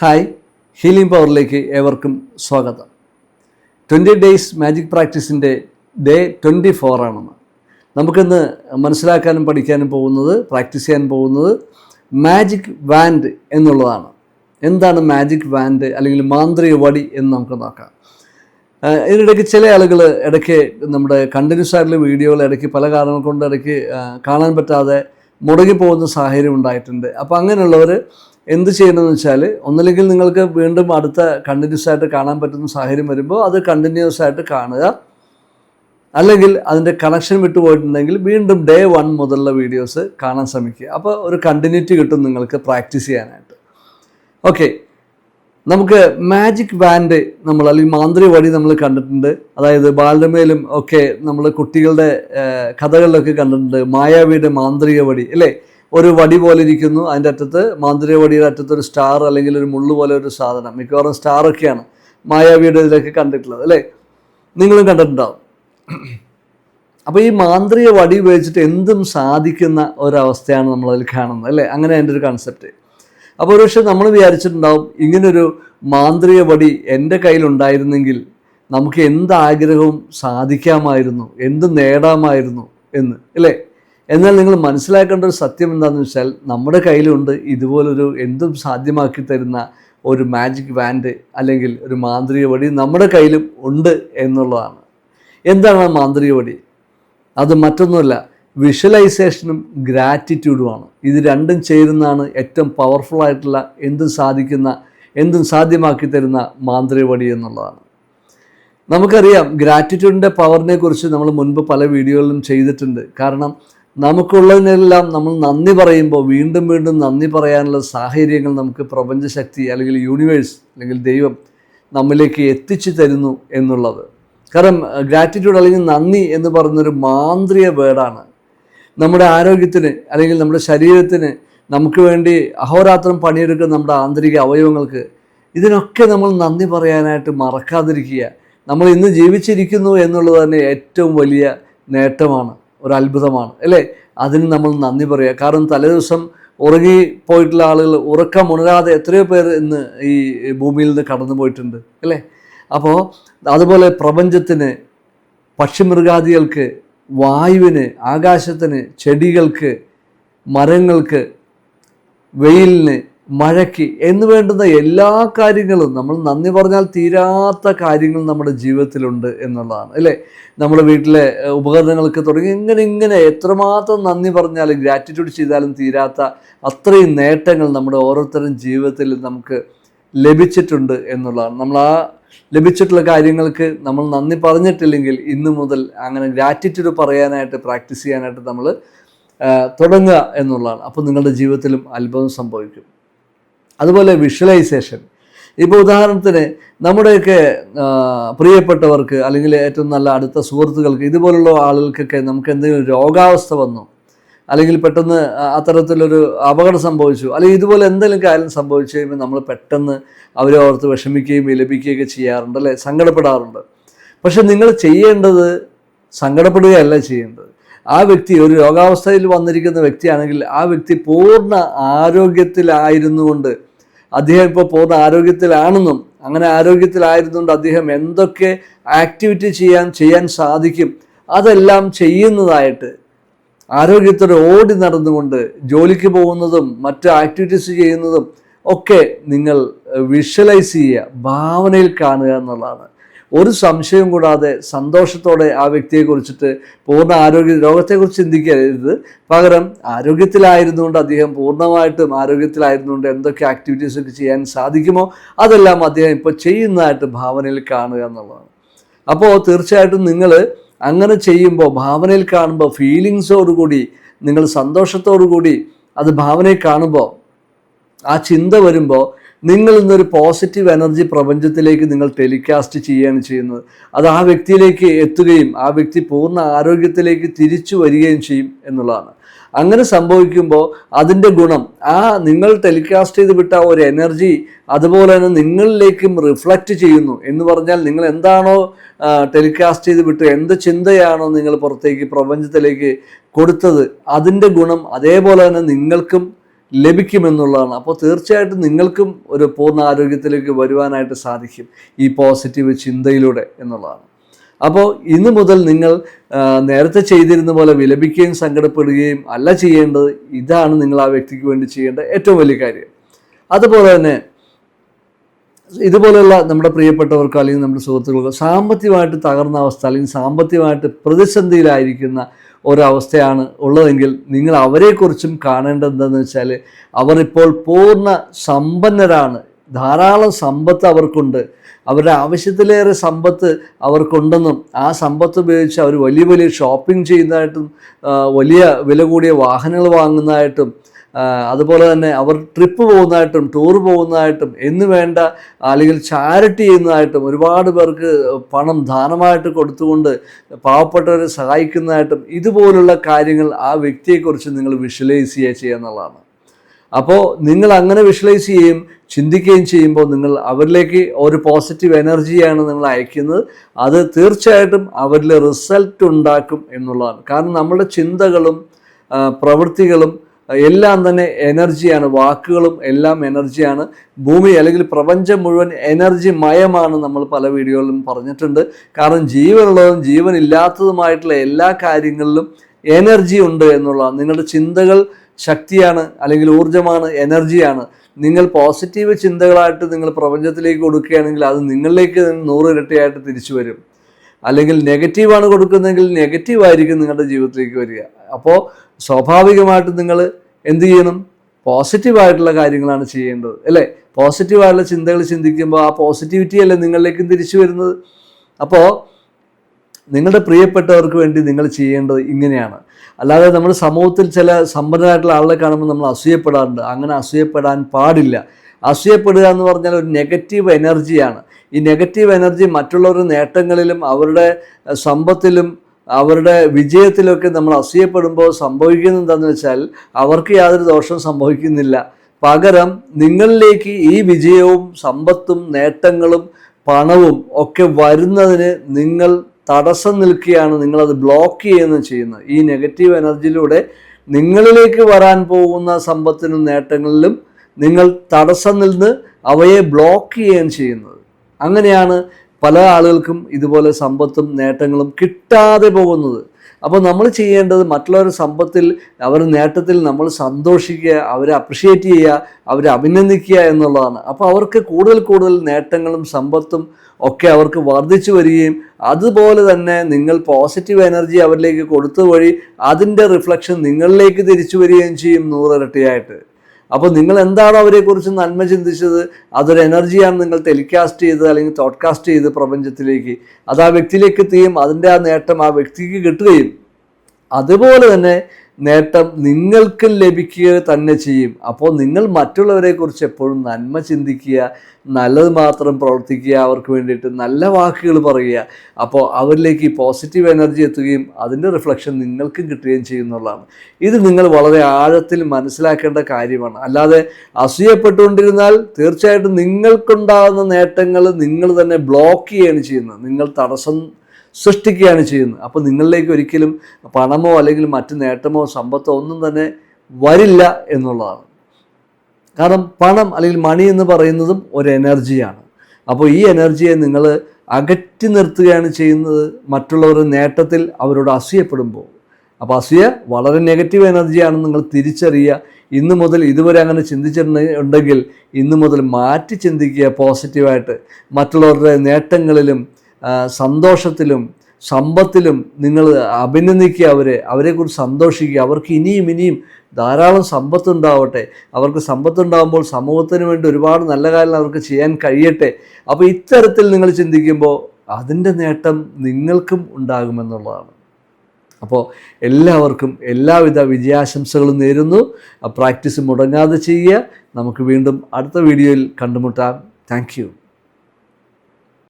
Hi healing പവറിലേക്ക് ഏവർക്കും സ്വാഗതം. ട്വന്റി ഡേയ്സ് മാജിക് പ്രാക്ടീസിന്റെ ഡേ ട്വന്റി ഫോർ ആണെന്ന്. നമുക്കിന്ന് മനസ്സിലാക്കാനും പഠിക്കാനും പോകുന്നത് പ്രാക്ടീസ് ചെയ്യാൻ പോകുന്നത് മാജിക് വാൻഡ് എന്നുള്ളതാണ്. എന്താണ് മാജിക് വാൻഡ് അല്ലെങ്കിൽ മാന്ത്രിക വടി എന്ന് നമുക്ക് നോക്കാം. ഇതിനിടയ്ക്ക് ചില ആളുകൾ ഇടയ്ക്ക് നമ്മുടെ കണ്ടിന്യൂസ് ആയിട്ടുള്ള വീഡിയോകൾ ഇടയ്ക്ക് പല കാരണങ്ങൾ കൊണ്ട് ഇടയ്ക്ക് കാണാൻ പറ്റാതെ മുടങ്ങി പോകുന്ന സാഹചര്യം ഉണ്ടായിട്ടുണ്ട്. അപ്പോൾ അങ്ങനെയുള്ളവർ എന്ത് ചെയ്യണമെന്ന് വെച്ചാൽ ഒന്നില്ലെങ്കിൽ നിങ്ങൾക്ക് വീണ്ടും അടുത്ത കണ്ടിന്യൂസ് ആയിട്ട് കാണാൻ പറ്റുന്ന സാഹചര്യം വരുമ്പോൾ അത് കണ്ടിന്യൂസ് ആയിട്ട് കാണുക. അല്ലെങ്കിൽ അതിന്റെ കണക്ഷൻ വിട്ടുപോയിട്ടുണ്ടെങ്കിൽ വീണ്ടും ഡേ വൺ മുതലുള്ള വീഡിയോസ് കാണാൻ ശ്രമിക്കുക. അപ്പോൾ ഒരു കണ്ടിന്യൂറ്റി കിട്ടും നിങ്ങൾക്ക് പ്രാക്ടീസ് ചെയ്യാനായിട്ട്. ഓക്കെ നമുക്ക് മാജിക് വാൻഡ് നമ്മൾ അല്ലെങ്കിൽ മാന്ത്രിക വടി നമ്മൾ കണ്ടിട്ടുണ്ട്. അതായത് ബാലരമയിലും ഒക്കെ നമ്മൾ കുട്ടികളുടെ കഥകളിലൊക്കെ കണ്ടിട്ടുണ്ട്. മായാവിയുടെ മാന്ത്രിക വടി അല്ലേ? ഒരു വടി പോലെ ഇരിക്കുന്നു. അതിന്റെ അറ്റത്ത് മാന്ത്രിക വടിയുടെ അറ്റത്ത് ഒരു സ്റ്റാർ അല്ലെങ്കിൽ ഒരു മുള്ള് പോലെ ഒരു സാധനം. മിക്കവാറും സ്റ്റാർ ഒക്കെയാണ് മായാവിയുടെ ഇതിലൊക്കെ കണ്ടിട്ടുള്ളത് അല്ലേ? നിങ്ങളും കണ്ടിട്ടുണ്ടാവും. അപ്പോൾ ഈ മാന്ത്രിക വടി ഉപയോഗിച്ചിട്ട് എന്തും സാധിക്കുന്ന ഒരവസ്ഥയാണ് നമ്മളതിൽ കാണുന്നത് അല്ലേ? അങ്ങനെ അതിന്റെ ഒരു കൺസെപ്റ്റ് അപ്പോൾ ഒരുപക്ഷെ നമ്മൾ വിചാരിച്ചിട്ടുണ്ടാവും ഇങ്ങനൊരു മാന്ത്രിക വടി എന്റെ കയ്യിലുണ്ടായിരുന്നെങ്കിൽ നമുക്ക് എന്ത് ആഗ്രഹവും സാധിക്കാമായിരുന്നു എന്ത് നേടാമായിരുന്നു എന്ന് അല്ലേ? എന്നാൽ നിങ്ങൾ മനസ്സിലാക്കേണ്ട ഒരു സത്യം എന്താണെന്ന് വെച്ചാൽ നമ്മുടെ കയ്യിലുണ്ട് ഇതുപോലൊരു എന്തും സാധ്യമാക്കി തരുന്ന ഒരു മാജിക് വാൻഡ് അല്ലെങ്കിൽ ഒരു മാന്ത്രിക വടി നമ്മുടെ കയ്യിലും ഉണ്ട് എന്നുള്ളതാണ്. എന്താണ് ആ മാന്ത്രിക വടി? അത് മറ്റൊന്നുമല്ല വിഷ്വലൈസേഷനും ഗ്രാറ്റിറ്റ്യൂഡുമാണ് ഇത് രണ്ടും ചേരുന്നതാണ് ഏറ്റവും പവർഫുൾ ആയിട്ടുള്ള എന്തും സാധിക്കുന്ന എന്തും സാധ്യമാക്കി തരുന്ന മാന്ത്രിക വടി എന്നുള്ളതാണ്. നമുക്കറിയാം ഗ്രാറ്റിറ്റ്യൂഡിന്റെ പവറിനെ കുറിച്ച് നമ്മൾ മുൻപ് പല വീഡിയോകളിലും ചെയ്തിട്ടുണ്ട്. കാരണം നമുക്കുള്ളതിനെല്ലാം നമ്മൾ നന്ദി പറയുമ്പോൾ വീണ്ടും വീണ്ടും നന്ദി പറയാനുള്ള സാഹചര്യങ്ങൾ നമുക്ക് പ്രപഞ്ചശക്തി അല്ലെങ്കിൽ യൂണിവേഴ്സ് അല്ലെങ്കിൽ ദൈവം നമ്മിലേക്ക് എത്തിച്ചു തരുന്നു എന്നുള്ളത്. കാരണം ഗ്രാറ്റിറ്റ്യൂഡ് അല്ലെങ്കിൽ നന്ദി എന്ന് പറയുന്നൊരു മാന്ത്രിക വേർഡാണ്. നമ്മുടെ ആരോഗ്യത്തിന് അല്ലെങ്കിൽ നമ്മുടെ ശരീരത്തിന് നമുക്ക് വേണ്ടി അഹോരാത്രം പണിയെടുക്കുന്ന നമ്മുടെ ആന്തരിക അവയവങ്ങൾക്ക് ഇതിനൊക്കെ നമ്മൾ നന്ദി പറയാനായിട്ട് മറക്കാതിരിക്കുക. നമ്മൾ ഇന്ന് ജീവിച്ചിരിക്കുന്നു എന്നുള്ളത് തന്നെ ഏറ്റവും വലിയ നേട്ടമാണ്. ഒരു അത്ഭുതമാണ് അല്ലേ? അതിന് നമ്മൾ നന്ദി പറയുക കാരണം തലേദിവസം ഉറങ്ങി പോയിട്ടുള്ള ആളുകൾ ഉറക്കം ഉണരാതെ എത്രയോ പേർ ഇന്ന് ഈ ഭൂമിയിൽ നിന്ന് കടന്നു പോയിട്ടുണ്ട് അല്ലേ? അപ്പോൾ അതുപോലെ പ്രപഞ്ചത്തിന് പക്ഷിമൃഗാദികൾക്ക് വായുവിന് ആകാശത്തിന് ചെടികൾക്ക് മരങ്ങൾക്ക് വെയിലിന് മഴയ്ക്ക് എന്ന് വേണ്ടുന്ന എല്ലാ കാര്യങ്ങളും നമ്മൾ നന്ദി പറഞ്ഞാൽ തീരാത്ത കാര്യങ്ങൾ നമ്മുടെ ജീവിതത്തിലുണ്ട് എന്നുള്ളതാണ് അല്ലേ? നമ്മുടെ വീട്ടിലെ ഉപകരണങ്ങൾക്ക് തുടങ്ങി ഇങ്ങനെ ഇങ്ങനെ എത്രമാത്രം നന്ദി പറഞ്ഞാലും ഗ്രാറ്റിറ്റ്യൂഡ് ചെയ്താലും തീരാത്ത അത്രയും നേട്ടങ്ങൾ നമ്മുടെ ഓരോരുത്തരും ജീവിതത്തിൽ നമുക്ക് ലഭിച്ചിട്ടുണ്ട് എന്നുള്ളതാണ്. നമ്മൾ ആ ലഭിച്ചിട്ടുള്ള കാര്യങ്ങൾക്ക് നമ്മൾ നന്ദി പറഞ്ഞിട്ടില്ലെങ്കിൽ ഇന്നു മുതൽ അങ്ങനെ ഗ്രാറ്റിറ്റ്യൂഡ് പറയാനായിട്ട് പ്രാക്ടീസ് ചെയ്യാനായിട്ട് നമ്മൾ തുടങ്ങുക എന്നുള്ളതാണ്. അപ്പോൾ നിങ്ങളുടെ ജീവിതത്തിലും അത്ഭുതം സംഭവിക്കും. അതുപോലെ വിഷ്വലൈസേഷൻ ഇപ്പോൾ ഉദാഹരണത്തിന് നമ്മുടെയൊക്കെ പ്രിയപ്പെട്ടവർക്ക് അല്ലെങ്കിൽ ഏറ്റവും നല്ല അടുത്ത സുഹൃത്തുക്കൾക്ക് ഇതുപോലുള്ള ആളുകൾക്കൊക്കെ നമുക്ക് എന്തെങ്കിലും രോഗാവസ്ഥ വന്നു അല്ലെങ്കിൽ പെട്ടെന്ന് അത്തരത്തിലൊരു അപകടം സംഭവിച്ചു അല്ലെങ്കിൽ ഇതുപോലെ എന്തെങ്കിലും കാര്യം സംഭവിച്ചു കഴിയുമ്പോൾ നമ്മൾ പെട്ടെന്ന് അവരെ ഓർത്ത് വിഷമിക്കുകയും വിലപിക്കുകയൊക്കെ ചെയ്യാറുണ്ട് അല്ലേ? സങ്കടപ്പെടാറുണ്ട്. പക്ഷെ നിങ്ങൾ ചെയ്യേണ്ടത് സങ്കടപ്പെടുകയല്ല ചെയ്യേണ്ടത്. ആ വ്യക്തി ഒരു രോഗാവസ്ഥയിൽ വന്നിരിക്കുന്ന വ്യക്തിയാണെങ്കിൽ ആ വ്യക്തി പൂർണ ആരോഗ്യത്തിലായിരുന്നുകൊണ്ട് അദ്ദേഹം ഇപ്പോൾ പൂർണ ആരോഗ്യത്തിലാണെന്നും അങ്ങനെ ആരോഗ്യത്തിലായിരുന്നുകൊണ്ട് അദ്ദേഹം എന്തൊക്കെ ആക്ടിവിറ്റി ചെയ്യാൻ ചെയ്യാൻ സാധിക്കും അതെല്ലാം ചെയ്യുന്നതായിട്ട് ആരോഗ്യത്തോടെ ഓടി നടന്നുകൊണ്ട് ജോലിക്ക് പോകുന്നതും മറ്റ് ആക്ടിവിറ്റീസ് ചെയ്യുന്നതും ഒക്കെ നിങ്ങൾ വിഷ്വലൈസ് ചെയ്യുക ഭാവനയിൽ കാണുക എന്നുള്ളതാണ്. ഒരു സംശയവും കൂടാതെ സന്തോഷത്തോടെ ആ വ്യക്തിയെ കുറിച്ചിട്ട് പൂർണ ആരോഗ്യ രോഗത്തെക്കുറിച്ച് ചിന്തിക്കരുത്. പകരം ആരോഗ്യത്തിലായിരുന്നുകൊണ്ട് അദ്ദേഹം പൂർണമായിട്ടും ആരോഗ്യത്തിലായിരുന്നുകൊണ്ട് എന്തൊക്കെ ആക്ടിവിറ്റീസ് ഒക്കെ ചെയ്യാൻ സാധിക്കുമോ അതെല്ലാം അദ്ദേഹം ഇപ്പോൾ ചെയ്യുന്നതായിട്ട് ഭാവനയിൽ കാണുക എന്നുള്ളതാണ്. അപ്പോൾ തീർച്ചയായിട്ടും നിങ്ങൾ അങ്ങനെ ചെയ്യുമ്പോൾ ഭാവനയിൽ കാണുമ്പോൾ ഫീലിങ്സോടുകൂടി നിങ്ങൾ സന്തോഷത്തോടു കൂടി അത് ഭാവനയിൽ കാണുമ്പോൾ ആ ചിന്ത വരുമ്പോൾ നിങ്ങൾ ഇന്നൊരു പോസിറ്റീവ് എനർജി പ്രപഞ്ചത്തിലേക്ക് നിങ്ങൾ ടെലികാസ്റ്റ് ചെയ്യുകയാണ് ചെയ്യുന്നത്. അത് ആ വ്യക്തിയിലേക്ക് എത്തുകയും ആ വ്യക്തി പൂർണ ആരോഗ്യത്തിലേക്ക് തിരിച്ചു വരികയും ചെയ്യും എന്നുള്ളതാണ്. അങ്ങനെ സംഭവിക്കുമ്പോൾ അതിന്റെ ഗുണം ആ നിങ്ങൾ ടെലികാസ്റ്റ് ചെയ്ത് വിട്ട ഒരു എനർജി അതുപോലെ തന്നെ നിങ്ങളിലേക്കും റിഫ്ലക്റ്റ് ചെയ്യുന്നു എന്ന് പറഞ്ഞാൽ നിങ്ങൾ എന്താണോ ടെലികാസ്റ്റ് ചെയ്ത് വിട്ട് എന്ത് ചിന്തയാണോ നിങ്ങൾ പുറത്തേക്ക് പ്രപഞ്ചത്തിലേക്ക് കൊടുത്തത് അതിന്റെ ഗുണം അതേപോലെ തന്നെ നിങ്ങൾക്കും ലഭിക്കുമെന്നുള്ളതാണ്. അപ്പോൾ തീർച്ചയായിട്ടും നിങ്ങൾക്കും ഒരു പൂർണ ആരോഗ്യത്തിലേക്ക് വരുവാനായിട്ട് സാധിക്കും ഈ പോസിറ്റീവ് ചിന്തയിലൂടെ എന്നുള്ളതാണ്. അപ്പോൾ ഇന്നു മുതൽ നിങ്ങൾ നേരത്തെ ചെയ്തിരുന്ന പോലെ വിലപിക്കുകയും സങ്കടപ്പെടുകയും അല്ല ചെയ്യേണ്ടത് ഇതാണ് നിങ്ങൾ ആ വ്യക്തിക്ക് വേണ്ടി ചെയ്യേണ്ട ഏറ്റവും വലിയ കാര്യം. അതുപോലെ തന്നെ ഇതുപോലെയുള്ള നമ്മുടെ പ്രിയപ്പെട്ടവർക്കോ അല്ലെങ്കിൽ നമ്മുടെ സുഹൃത്തുക്കൾക്കോ സാമ്പത്തികമായിട്ട് തകർന്ന അവസ്ഥ അല്ലെങ്കിൽ സാമ്പത്തികമായിട്ട് പ്രതിസന്ധിയിലായിരിക്കുന്ന ഒരവസ്ഥയാണ് ഉള്ളതെങ്കിൽ നിങ്ങൾ അവരെക്കുറിച്ചും കാണേണ്ടത് എന്താണെന്ന് വെച്ചാൽ അവർ ഇപ്പോൾ പൂർണ സമ്പന്നരാണ്. ധാരാളം സമ്പത്ത് അവർക്കുണ്ട്. അവരുടെ ആവശ്യത്തിലേറെ സമ്പത്ത് അവർക്കുണ്ടെന്നും ആ സമ്പത്ത് ഉപയോഗിച്ച് അവർ വലിയ വലിയ ഷോപ്പിംഗ് ചെയ്യുന്നതായിട്ടും വലിയ വില കൂടിയ വാഹനങ്ങൾ വാങ്ങുന്നതായിട്ടും അതുപോലെ തന്നെ അവർ ട്രിപ്പ് പോകുന്നതായിട്ടും ടൂർ പോകുന്നതായിട്ടും എന്ന് വേണ്ട അല്ലെങ്കിൽ ചാരിറ്റി ചെയ്യുന്നതായിട്ടും ഒരുപാട് പേർക്ക് പണം ദാനമായിട്ട് കൊടുത്തുകൊണ്ട് പാവപ്പെട്ടവരെ സഹായിക്കുന്നതായിട്ടും ഇതുപോലുള്ള കാര്യങ്ങൾ ആ വ്യക്തിയെക്കുറിച്ച് നിങ്ങൾ വിഷ്വലൈസ് ചെയ്യുക ചെയ്യുക എന്നുള്ളതാണ്. അപ്പോൾ നിങ്ങൾ അങ്ങനെ വിഷ്വലൈസ് ചെയ്യുകയും ചിന്തിക്കുകയും ചെയ്യുമ്പോൾ നിങ്ങൾ അവരിലേക്ക് ഒരു പോസിറ്റീവ് എനർജിയാണ് നിങ്ങൾ അയക്കുന്നത്. അത് തീർച്ചയായിട്ടും അവരിൽ റിസൾട്ട് ഉണ്ടാക്കും എന്നുള്ളതാണ്. കാരണം നമ്മുടെ ചിന്തകളും പ്രവൃത്തികളും എല്ലാം തന്നെ എനർജിയാണ് വാക്കുകളും എല്ലാം എനർജിയാണ്. ഭൂമി അല്ലെങ്കിൽ പ്രപഞ്ചം മുഴുവൻ എനർജി മയമാണ് നമ്മൾ പല വീഡിയോകളിലും പറഞ്ഞിട്ടുണ്ട്. കാരണം ജീവനുള്ളതും ജീവനില്ലാത്തതുമായിട്ടുള്ള എല്ലാ കാര്യങ്ങളിലും എനർജി ഉണ്ട് എന്നുള്ളതാണ്. നിങ്ങളുടെ ചിന്തകൾ ശക്തിയാണ് അല്ലെങ്കിൽ ഊർജമാണ് എനർജിയാണ്. നിങ്ങൾ പോസിറ്റീവ് ചിന്തകളായിട്ട് നിങ്ങൾ പ്രപഞ്ചത്തിലേക്ക് കൊടുക്കുകയാണെങ്കിൽ അത് നിങ്ങളിലേക്ക് നൂറ് ഇരട്ടിയായിട്ട് തിരിച്ചു വരും. അല്ലെങ്കിൽ നെഗറ്റീവാണ് കൊടുക്കുന്നതെങ്കിൽ നെഗറ്റീവായിരിക്കും നിങ്ങളുടെ ജീവിതത്തിലേക്ക് വരിക. അപ്പോൾ സ്വാഭാവികമായിട്ട് നിങ്ങൾ എന്ത് ചെയ്യണം? പോസിറ്റീവായിട്ടുള്ള കാര്യങ്ങളാണ് ചെയ്യേണ്ടത് അല്ലേ? പോസിറ്റീവായിട്ടുള്ള ചിന്തകൾ ചിന്തിക്കുമ്പോൾ ആ പോസിറ്റിവിറ്റി അല്ലേ നിങ്ങളിലേക്കും തിരിച്ചു വരുന്നത്? അപ്പോൾ നിങ്ങളുടെ പ്രിയപ്പെട്ടവർക്ക് വേണ്ടി നിങ്ങൾ ചെയ്യേണ്ടത് ഇങ്ങനെയാണ്. അല്ലാതെ നമ്മൾ സമൂഹത്തിൽ ചില സമ്പന്നരായിട്ടുള്ള ആളുകളെ കാണുമ്പോൾ നമ്മൾ അസൂയപ്പെടാറുണ്ട്. അങ്ങനെ അസൂയപ്പെടാൻ പാടില്ല. അസൂയപ്പെടുക എന്ന് പറഞ്ഞാൽ ഒരു നെഗറ്റീവ് എനർജിയാണ് ഈ നെഗറ്റീവ് എനർജി മറ്റുള്ളവരുടെ നേട്ടങ്ങളിലും അവരുടെ സമ്പത്തിലും അവരുടെ വിജയത്തിലൊക്കെ നമ്മൾ അസൂയപ്പെടുമ്പോൾ സംഭവിക്കുന്നത് എന്താണെന്ന് വെച്ചാൽ അവർക്ക് യാതൊരു ദോഷവും സംഭവിക്കുന്നില്ല. പകരം നിങ്ങളിലേക്ക് ഈ വിജയവും സമ്പത്തും നേട്ടങ്ങളും പണവും ഒക്കെ വരുന്നതിന് നിങ്ങൾ തടസ്സം നിൽക്കുകയാണ് നിങ്ങളത് ബ്ലോക്ക് ചെയ്യുകയാണ് ചെയ്യുന്നത്. ഈ നെഗറ്റീവ് എനർജിയിലൂടെ നിങ്ങളിലേക്ക് വരാൻ പോകുന്ന സമ്പത്തിനും നേട്ടങ്ങളിലും നിങ്ങൾ തടസ്സം നിന്ന് അവയെ ബ്ലോക്ക് ചെയ്യുകയാണ് ചെയ്യുന്നത്. അങ്ങനെയാണ് പല ആളുകൾക്കും ഇതുപോലെ സമ്പത്തും നേട്ടങ്ങളും കിട്ടാതെ പോകുന്നത്. അപ്പോൾ നമ്മൾ ചെയ്യേണ്ടത് മറ്റുള്ളവരുടെ സമ്പത്തിൽ അവരുടെ നേട്ടത്തിൽ നമ്മൾ സന്തോഷിക്കുക അവരെ അപ്രിഷ്യേറ്റ് ചെയ്യുക അവരെ അഭിനന്ദിക്കുക എന്നുള്ളതാണ്. അപ്പോൾ അവർക്ക് കൂടുതൽ കൂടുതൽ നേട്ടങ്ങളും സമ്പത്തും ഒക്കെ അവർക്ക് വർദ്ധിച്ചു വരികയും അതുപോലെ തന്നെ നിങ്ങൾ പോസിറ്റീവ് എനർജി അവരിലേക്ക് കൊടുത്തു വഴി അതിന്റെ റിഫ്ലക്ഷൻ നിങ്ങളിലേക്ക് തിരിച്ചു വരികയും ചെയ്യും നൂറിരട്ടിയായിട്ട്. അപ്പോൾ നിങ്ങൾ എന്താണോ അവരെക്കുറിച്ച് നന്മ ചിന്തിച്ചത് അതൊരു എനർജിയാണ് നിങ്ങൾ ടെലികാസ്റ്റ് ചെയ്ത് അല്ലെങ്കിൽ തോഡ്കാസ്റ്റ് ചെയ്ത് പ്രപഞ്ചത്തിലേക്ക്. അത് ആ വ്യക്തിയിലേക്ക് എത്തുകയും അതിന്റെ ആ നേട്ടം ആ വ്യക്തിക്ക് കിട്ടുകയും. അതുപോലെ തന്നെ നേട്ടം നിങ്ങൾക്ക് ലഭിക്കുക തന്നെ ചെയ്യും. അപ്പോൾ നിങ്ങൾ മറ്റുള്ളവരെക്കുറിച്ച് എപ്പോഴും നന്മ ചിന്തിക്കുക നല്ലത് മാത്രം പ്രവർത്തിക്കുക അവർക്ക് വേണ്ടിയിട്ട് നല്ല വാക്കുകൾ പറയുക. അപ്പോൾ അവരിലേക്ക് പോസിറ്റീവ് എനർജി എത്തുകയും അതിന്റെ റിഫ്ലക്ഷൻ നിങ്ങൾക്കും കിട്ടുകയും ചെയ്യുന്നുള്ളതാണ് ഇത് നിങ്ങൾ വളരെ ആഴത്തിൽ മനസ്സിലാക്കേണ്ട കാര്യമാണ്. അല്ലാതെ അസൂയപ്പെട്ടുകൊണ്ടിരുന്നാൽ തീർച്ചയായിട്ടും നിങ്ങൾക്കുണ്ടാകുന്ന നേട്ടങ്ങൾ നിങ്ങൾ തന്നെ ബ്ലോക്ക് ചെയ്യുകയാണ് ചെയ്യുന്നത്. നിങ്ങൾ തടസ്സം സൃഷ്ടിക്കുകയാണ് ചെയ്യുന്നത്. അപ്പോൾ നിങ്ങളിലേക്ക് ഒരിക്കലും പണമോ അല്ലെങ്കിൽ മറ്റ് നേട്ടമോ സമ്പത്തോ ഒന്നും തന്നെ വരില്ല എന്നുള്ളതാണ്. കാരണം പണം അല്ലെങ്കിൽ മണി എന്ന് പറയുന്നതും ഒരു എനർജിയാണ്. അപ്പോൾ ഈ എനർജിയെ നിങ്ങൾ അകറ്റി നിർത്തുകയാണ് ചെയ്യുന്നത് മറ്റുള്ളവരുടെ നേട്ടത്തിൽ അവരോട് അസൂയപ്പെടുമ്പോൾ. അപ്പോൾ അസൂയ വളരെ നെഗറ്റീവ് എനർജിയാണെന്ന് നിങ്ങൾ തിരിച്ചറിയുക. ഇന്ന് മുതൽ ഇതുവരെ അങ്ങനെ ചിന്തിച്ചിട്ടുണ്ടെങ്കിൽ ഇന്ന് മുതൽ മാറ്റി ചിന്തിക്കുക പോസിറ്റീവായിട്ട് മറ്റുള്ളവരുടെ നേട്ടങ്ങളിലും സന്തോഷത്തിലും സമ്പത്തിലും നിങ്ങൾ അഭിനന്ദിക്കുക അവരെ അവരെക്കുറിച്ച് സന്തോഷിക്കുക. അവർക്ക് ഇനിയും ഇനിയും ധാരാളം സമ്പത്തുണ്ടാവട്ടെ. അവർക്ക് സമ്പത്തുണ്ടാകുമ്പോൾ സമൂഹത്തിന് വേണ്ടി ഒരുപാട് നല്ല കാര്യം അവർക്ക് ചെയ്യാൻ കഴിയട്ടെ. അപ്പോൾ ഇത്തരത്തിൽ നിങ്ങൾ ചിന്തിക്കുമ്പോൾ അതിന്റെ നേട്ടം നിങ്ങൾക്കും ഉണ്ടാകുമെന്നുള്ളതാണ്. അപ്പോൾ എല്ലാവർക്കും എല്ലാവിധ വിജയാശംസകളും നേരുന്നു. പ്രാക്ടീസ് മുടങ്ങാതെ ചെയ്യുക. നമുക്ക് വീണ്ടും അടുത്ത വീഡിയോയിൽ കണ്ടുമുട്ടാം. താങ്ക്